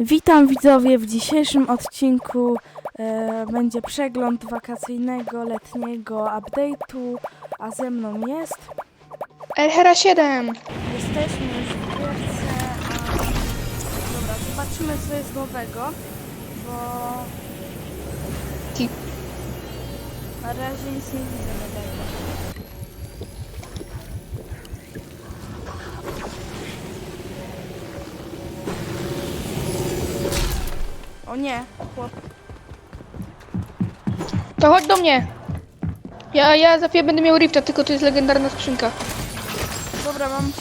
Witam widzowie w dzisiejszym odcinku e, będzie przegląd wakacyjnego, letniego update'u, a ze mną jest. Elhera 7. Jesteśmy już w gierce, a... Dobra, zobaczymy co jest nowego, bo Ti. na razie nic nie widzę nowego. O nie, chłop. To chodź do mnie. Ja, ja za chwilę będę miał rifta, tylko to jest legendarna skrzynka. Dobra, mam.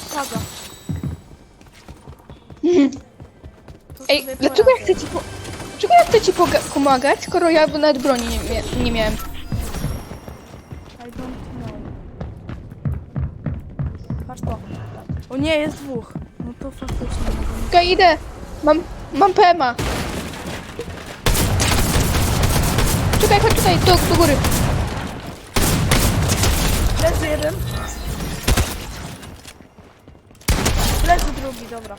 To Ej, sobie dlaczego ja poradzę. chcę ci po... Dlaczego ja chcę ci poga- pomagać, skoro ja nawet broni nie, mia- nie miałem? I don't know. Patrz to. O nie, jest dwóch. No to faktycznie mogę. Okej, idę. Mam, mam PMA. Czekaj, chodź tutaj, do, do góry. Leży jeden. Leży drugi, dobra.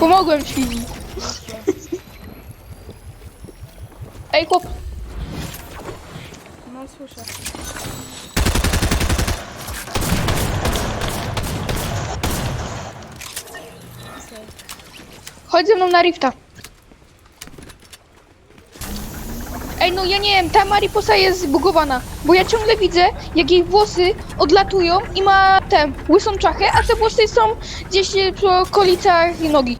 Pomogłem ci. Ej, chłop. No słyszę. Chodź ze mną na rifta. Ej, no ja nie wiem, ta Mariposa jest zbugowana, bo ja ciągle widzę, jak jej włosy odlatują i ma tę łysą czachę, a te włosy są gdzieś e, przy okolicach nogi.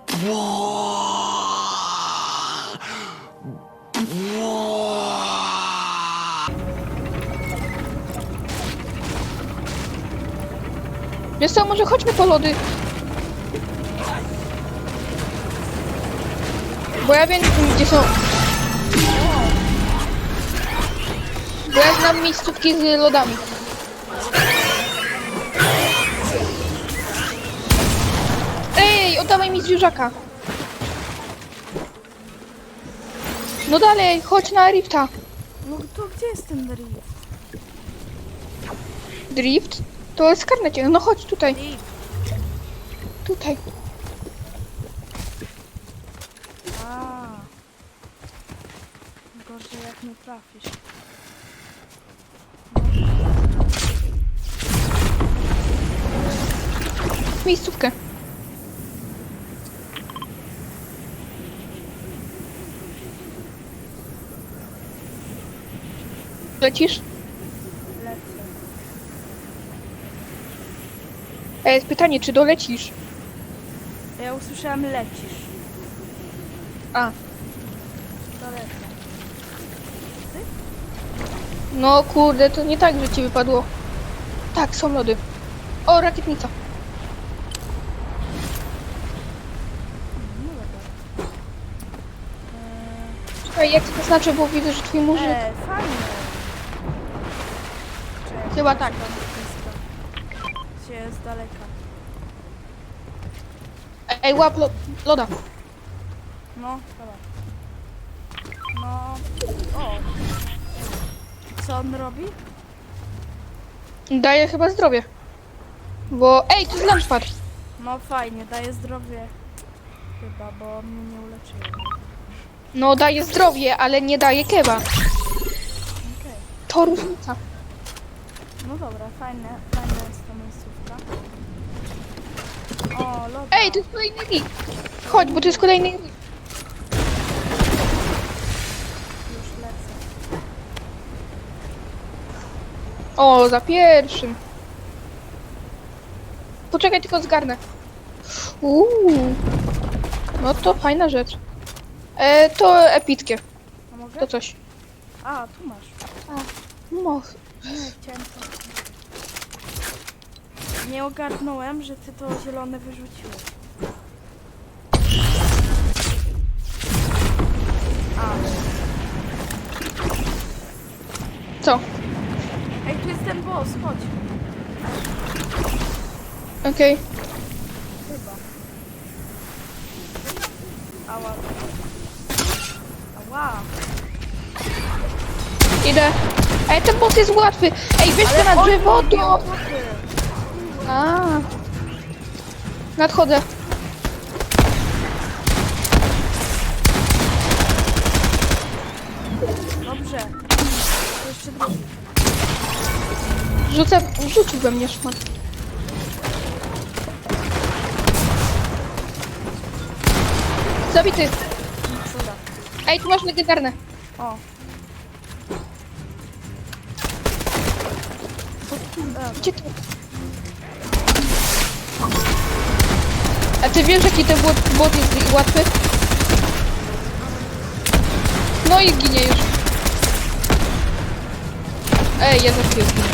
Wiesz co, może chodźmy po lody. Bo ja wiem, gdzie są. Bo ja znam miejscówki z lodami. Ej, oddawaj mi zwierzaka. No dalej, chodź na rifta. No to gdzie jest ten drift? Drift? To jest karnecie. No chodź tutaj, Drift. tutaj. A. Gorzej jak nie trafisz. Miejscówkę. Lecisz? Lecę. E, jest pytanie, czy dolecisz? Ja usłyszałem lecisz. A, no kurde, to nie tak, że ci wypadło. Tak, są lody. O, rakietnica. No dobra. Eee, Czekaj, jak to znaczy, bo widzę, że twój muzyk... E, fajnie. Czekaj, Chyba tak. blisko. Się z daleka. Ej, łap lo loda. No, dobra. No. O. Co on robi? Daje chyba zdrowie. Bo, ej, to jest launchpad. No fajnie, daje zdrowie. Chyba, bo mnie nie uleczyło. No, daje zdrowie, ale nie daje kewa. Okej. To różnica. No dobra, fajne, fajna jest ta miejscówka. O, loda. Ej, to jest kolejny rig. Chodź, bo to jest kolejny rig. Już lecę. O, za pierwszym. Poczekaj, tylko zgarnę. Uuu. No to fajna rzecz. E, to epickie. A mogę? To coś. A, tu masz. No, Nie, chciałem to. Nie ogarnąłem, że ty to zielone wyrzuciłeś. A, co? ej, tu jest ten boss, chodź. Okej. Chyba. Wow. Idę. Ej, ten boss jest łatwy. Ej, wiesz co na drzewo to... A. Nadchodzę. Dobrze. Jeszcze drugi. Rzucę, rzucił we mnie szmat. Zabity. Ej, tu masz legendarne. O. Gdzie ty? A ty wiesz, jaki ten bot, bot jest łatwy? No i ginie już. Ej, ja za chwilę zginę.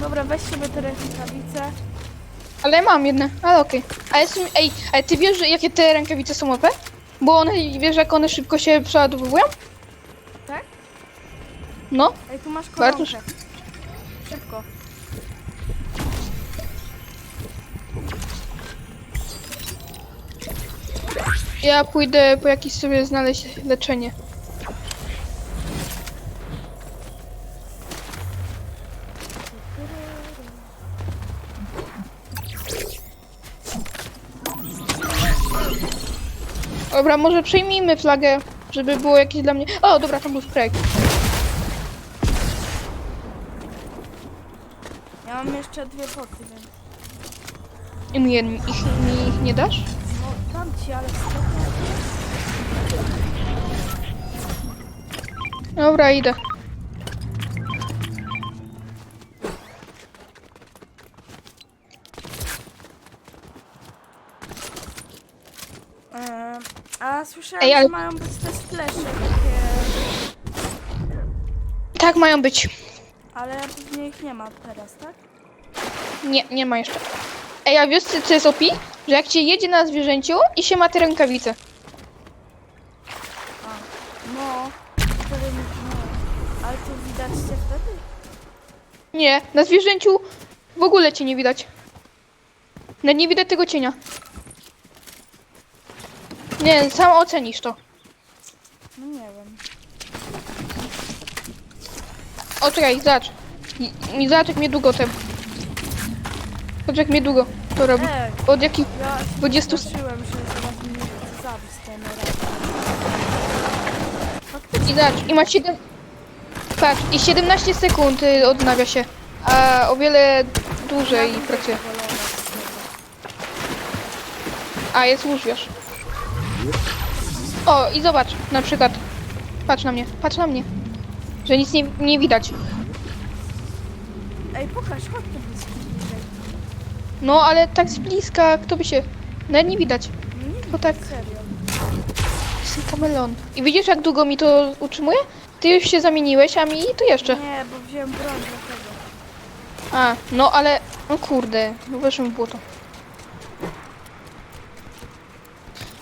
Dobra, weź sobie te rękawice. Ale ja mam jedne, ale okej. A jest, ej, ale ty wiesz, że jakie te rękawice są OP? Bo one, wiesz, jak one szybko się przeładowują? Tak? No. Ej, tu masz Bardzo koronkę. Szybko. Ja pójdę po jakieś sobie znaleźć leczenie. Dobra, może przejmijmy flagę, żeby było jakieś dla mnie... O, dobra, tam był spray. Ja mam jeszcze dwie poty, więc... I mi, ich, mi ich nie dasz? No, dam ci, ale. Dobra, idę. E, a słyszałam, Ej, ale- że mają być te splesze takie... Tak mają być. Ale pewnie ich nie ma teraz, tak? Nie, nie ma jeszcze. Ej, a wiesz co co jest OP? Że jak cię jedzie na zwierzęciu i się ma te rękawice. A, no... Wtedy, no... Ale to widać cię wtedy? Nie, na zwierzęciu w ogóle cię nie widać. Nawet nie widać tego cienia. Nie, sam ocenisz to. No nie wiem. O, czekaj, Mi zobacz jak mnie długo ten... Zobacz jak mnie długo to robi. Ej, Od jakich... ja się 20 przestraszyłem, że zaraz mnie zabić ten raz. I zobacz, i ma 7... Patrz, i 17 sekund y, odnawia się. A o wiele dłużej pracuje. A, jest łóżwiarz. O, i zobacz, na przykład. Patrz na mnie, patrz na mnie. Że nic nie, nie widać. Ej, pokaż, chodź tu blisko bliżej. No, ale tak z bliska, kto by się... Nawet nie widać. Nie Bo tak, serio. jestem kamelon. I widzisz, jak długo mi to utrzymuje? Ty już się zamieniłeś, a mi to jeszcze. Nie, bo wziąłem broń dlatego. A, no ale... No kurde, no weszłem w błoto.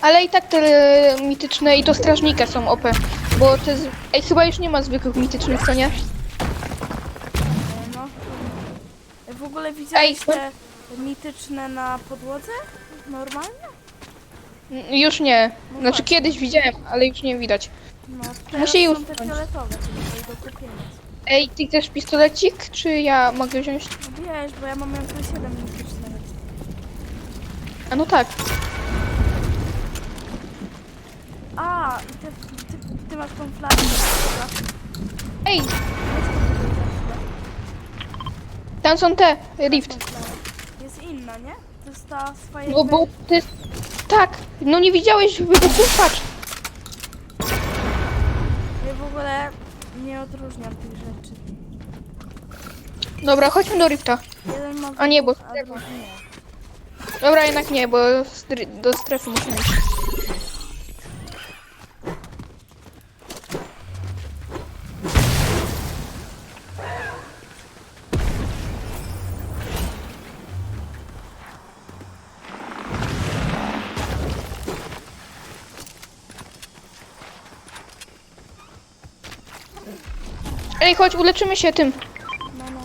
Ale i tak te e, mityczne i to strażnika są OP. Bo te... Z... Ej, chyba już nie ma zwykłych mitycznych, co nie? No. W ogóle widziałeś no- te mityczne na podłodze? Normalnie? N- Już nie. No Znaczy kiedyś widziałem, ale już nie widać. No, Musi już są te wziąć. fioletowe, czyli do kupienia. Ej, ty chcesz pistolecik, czy ja mogę wziąć? No wiesz, bo ja mam tylko 7 mitycznych. A no tak. A, i ty, ty, ty masz tą flagę. Ej, tam są te, rift. Jest inna, nie? To jest ta swoja... No bo to jest... Tak, no nie widziałeś wybuchu? Patrz. Ja w ogóle nie odróżniam tych rzeczy. Dobra, chodźmy do rifta. Jeden ma A nie, bo nie. Dobra, jednak nie, bo do strefy musimy iść. Ej, chodź, uleczymy się tym. No.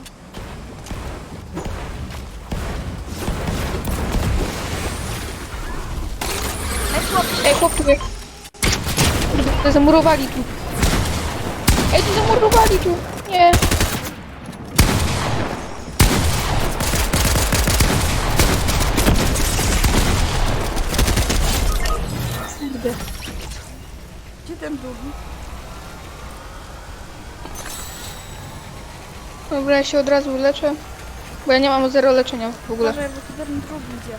Ej, chłop tu Zamurowali tu. Ej, tu zamurowali tu. Nie. Gdzie ten drugi? Dobra, ja się od razu leczę. Bo ja nie mam zero leczenia w ogóle. Uważaj, bo tu ten drug idzie.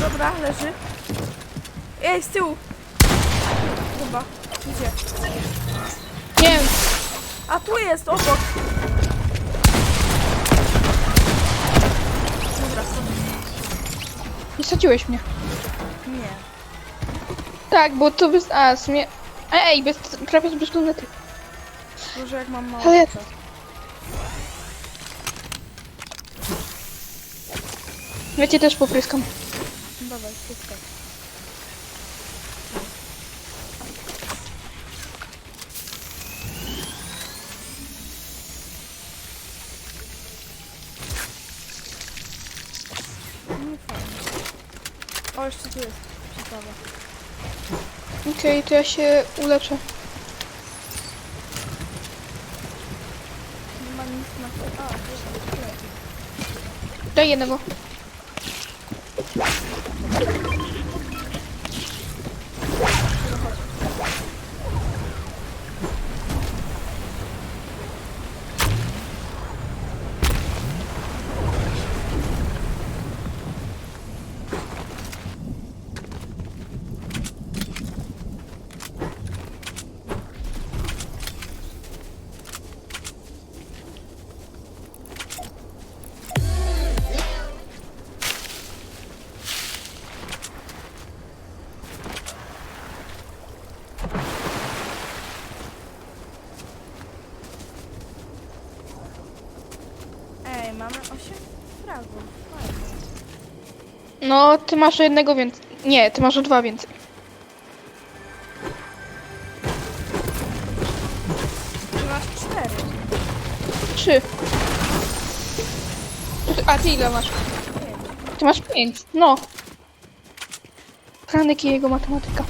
Dobra, leży. Ej, z tyłu! Chyba. Gdzie? Nie wiem, A tu jest, obok. Dobra, nie sadziłeś mnie. nie. Tak, bo to bez... A, w sumie... Ej, bez, prawie bez lunety. Może jak mam mało Ale-. Ja cię też popryskam. Dawaj, fajnie. O, jeszcze tu jest przyprawa. Okej, to ja się uleczę. Nie ma nic na to. A, to jest tyle. Daj jednego. No, ty masz o jednego więcej. Nie, ty masz o dwa więcej. Ty masz 4. Trzy. A ty ile masz? Ty masz pięć. No. Franek i jego matematyka.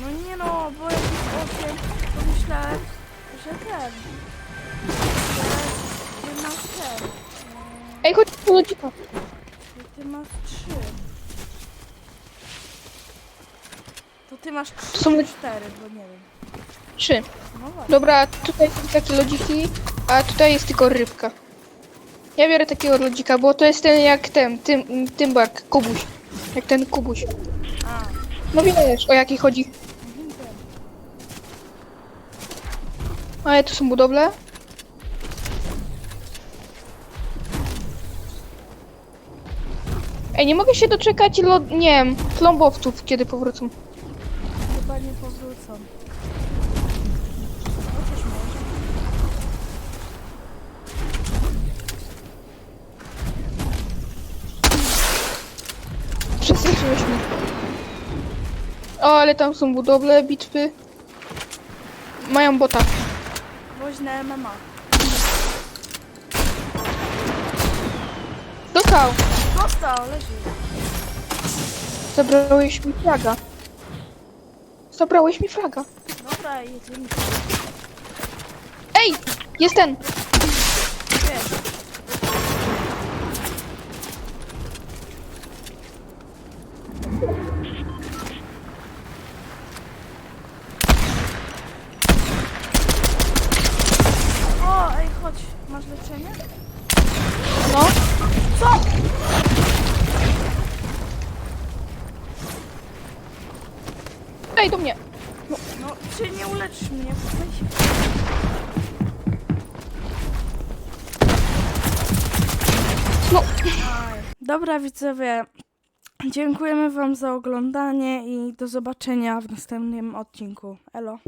No nie no, bo jak jest 8, to myślałem, że ten. Że ty masz ten. Ej, chodź. Że ty masz 3. To ty masz 3 są- czy 4, bo nie wiem. Trzy. No właśnie. Dobra, tutaj są takie lodziki, a tutaj jest tylko rybka. Ja biorę takiego lodzika, bo to jest ten jak ten, tym, Tymbark, Kubuś. Jak ten Kubuś. A, No wiesz, o jaki chodzi. Ale tu są budowle. Ej, nie mogę się doczekać, lo... nie wiem, klombowców, kiedy powrócą. Chyba nie powrócą. Chociaż może. Przestraszyłeś mnie. O, ale tam są budowle, bitwy. Mają bota. Woźne MMA. Dostał! Dostał, leży. Zabrałeś mi fraga. Zabrałeś mi fraga. Dobra, jedziemy. Ej! Jest ten! Ej, do mnie. No, czy nie uleczysz mnie? Weź. No. Aj. Dobra widzowie, dziękujemy wam za oglądanie i do zobaczenia w następnym odcinku. Elo.